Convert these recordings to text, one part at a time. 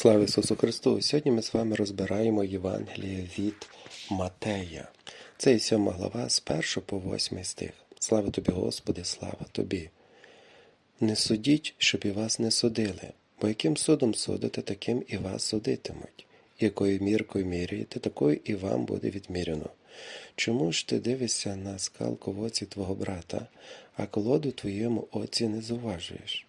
Слава Ісусу Христу! Сьогодні ми з вами розбираємо Євангеліє від Матея. Це і сьома глава з 1 по 8 стих. Слава тобі, Господи, слава тобі! Не судіть, щоб і вас не судили, бо яким судом судите, таким і вас судитимуть. Якою міркою міряєте, такою і вам буде відміряно. Чому ж ти дивишся на скалку в оці твого брата, а колоду твоєму оці не зуважуєш?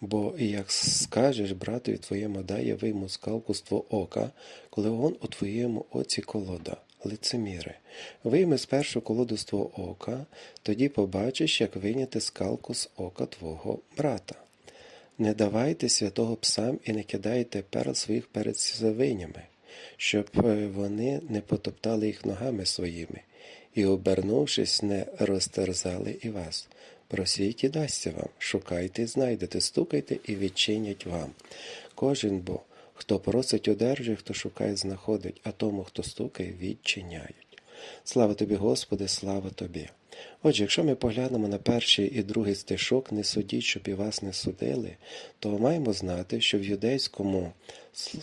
Бо як скажеш братові твоєму, дай вийму скалку з твого ока, коли он у твоєму оці колода, лицеміре. Вийми спершу колоду з твого ока, тоді побачиш, як вийняти скалку з ока твого брата. Не давайте святого псам і не кидайте перл своїх перед свинями, щоб е, вони не потоптали їх ногами своїми, і, обернувшись, не розтерзали і вас. Просіть і дасться вам, шукайте і знайдете, стукайте і відчинять вам. Кожен бо, хто просить, одержує, хто шукає, знаходить, а тому, хто стукає, відчиняють. Слава тобі, Господи, слава тобі. Отже, якщо ми поглянемо на перший і другий стишок, не судіть, щоб і вас не судили, то маємо знати, що в юдейському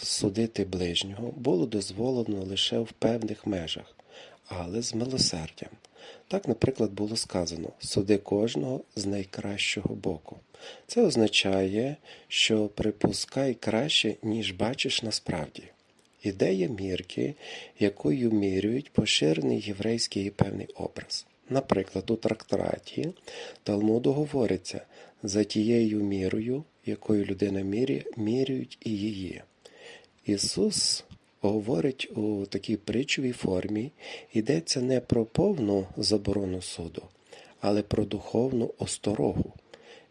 судити ближнього було дозволено лише в певних межах, але з милосердям. Так, наприклад, було сказано суди кожного з найкращого боку. Це означає, що припускай краще, ніж бачиш насправді. Ідея мірки, якою мірюють поширений єврейський і певний образ. Наприклад, у трактраті Талмуду говориться за тією мірою, якою людина міряє, міряють і її. Ісус говорить у такій притчовій формі, йдеться не про повну заборону суду, але про духовну осторогу.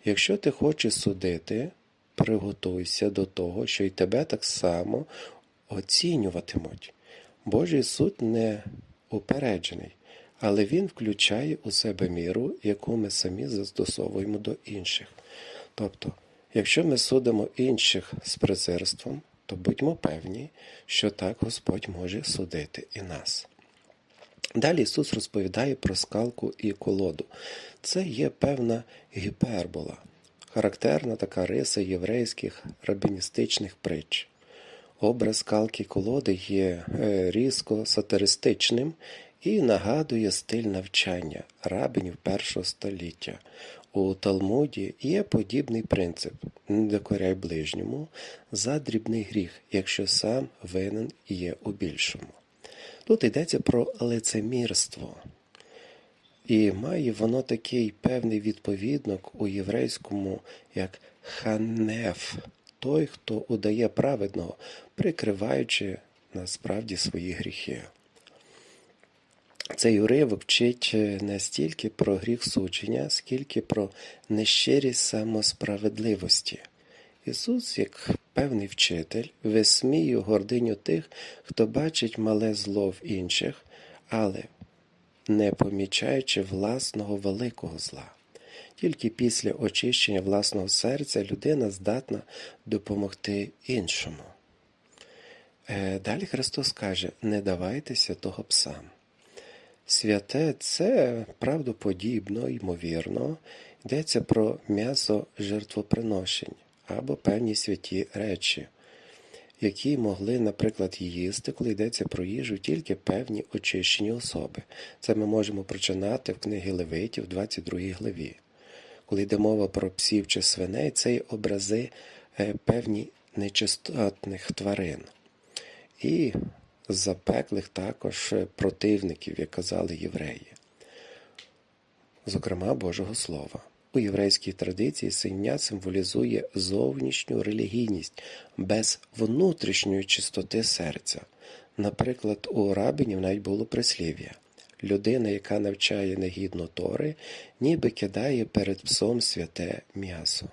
Якщо ти хочеш судити, приготуйся до того, що й тебе так само оцінюватимуть. Божий суд не упереджений, але він включає у себе міру, яку ми самі застосовуємо до інших. Тобто, якщо ми судимо інших з презирством, то будьмо певні, що так Господь може судити і нас. Далі Ісус розповідає про скалку і колоду. Це є певна гіпербола, характерна така риса єврейських рабіністичних притч. Образ скалки і колоди є е, різко сатиристичним і нагадує стиль навчання рабинів першого століття. У Талмуді є подібний принцип не докоряй ближньому за дрібний гріх, якщо сам винен є у більшому. Тут йдеться про лицемірство. І має воно такий певний відповідник у єврейському як ханеф, той, хто удає праведного, прикриваючи насправді свої гріхи. Цей уривок вчить е, не стільки про гріх судження, скільки про нещирість самосправедливості. Ісус, як певний вчитель, висміює гординю тих, хто бачить мале зло в інших, але не помічаючи власного великого зла. Тільки після очищення власного серця людина здатна допомогти іншому. Е, далі Христос каже: не давайтеся того псам. Святе це правдоподібно, ймовірно, йдеться про м'ясо жертвоприношень або певні святі речі, які могли, наприклад, їсти, коли йдеться про їжу тільки певні очищені особи. Це ми можемо прочинати в книгі Левитів, 22 главі. Коли йде мова про псів чи свиней, це й образи е, певні нечистотних тварин. І запеклих також противників, як казали євреї, зокрема Божого Слова. У єврейській традиції синя символізує зовнішню релігійність без внутрішньої чистоти серця. Наприклад, у рабинів навіть було прислів'я. Людина, яка навчає негідно Тори, ніби кидає перед псом святе м'ясо.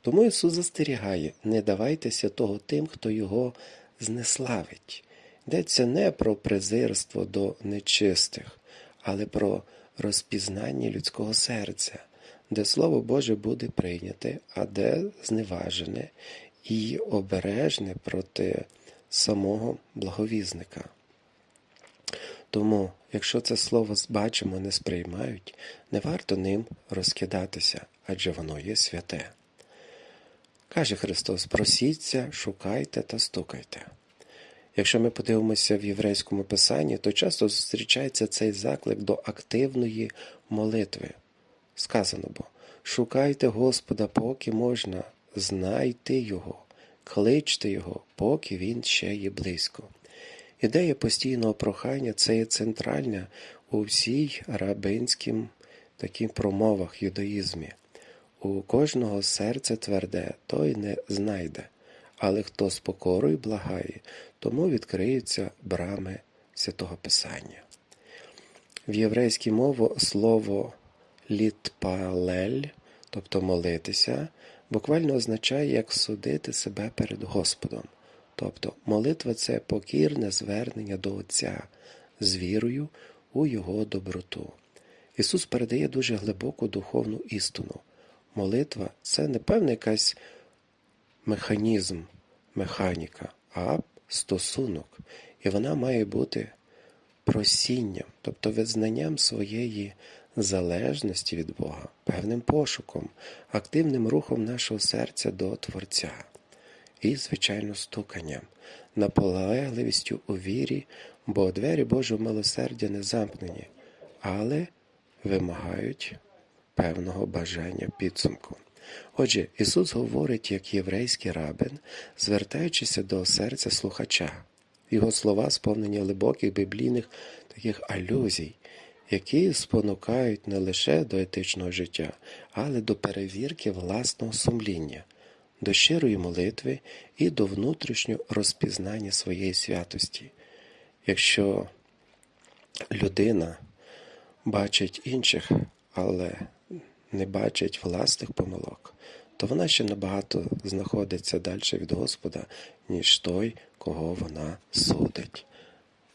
Тому Ісус застерігає не давайтеся того тим, хто його знеславить. Йдеться не про презирство до нечистих, але про розпізнання людського серця, де Слово Боже буде прийняте, а де зневажене і обережне проти самого благовізника. Тому, якщо це слово бачимо, не сприймають, не варто ним розкидатися, адже воно є святе. Каже Христос: просіться, шукайте та стукайте. Якщо ми подивимося в єврейському писанні, то часто зустрічається цей заклик до активної молитви. Сказано бо, шукайте Господа, поки можна, знайте Його, кличте Його, поки Він ще є близько. Ідея постійного прохання це є центральна у всій рабинським таким промовах юдаїзмі. У кожного серце тверде, той не знайде, але хто з покорою благає, тому відкриються брами святого Писання. В єврейській мові слово літпалель, тобто молитися, буквально означає як судити себе перед Господом. Тобто молитва це покірне звернення до Отця з вірою у Його доброту. Ісус передає дуже глибоку духовну істину. Молитва це не певна якась механізм, механіка, а стосунок. І вона має бути просінням, тобто визнанням своєї залежності від Бога, певним пошуком, активним рухом нашого серця до Творця і, звичайно, стуканням, наполегливістю у вірі, бо двері Божого милосердя не замкнені, але вимагають певного бажання підсумку. Отже, Ісус говорить як єврейський рабин, звертаючися до серця слухача. Його слова сповнені глибоких біблійних таких алюзій, які спонукають не лише до етичного життя, але до перевірки власного сумління, до щирої молитви і до внутрішнього розпізнання своєї святості. Якщо людина бачить інших, але не бачить власних помилок, то вона ще набагато знаходиться далі від Господа, ніж той, кого вона судить.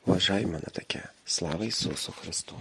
Вважай мене таке. Слава Ісусу Христу!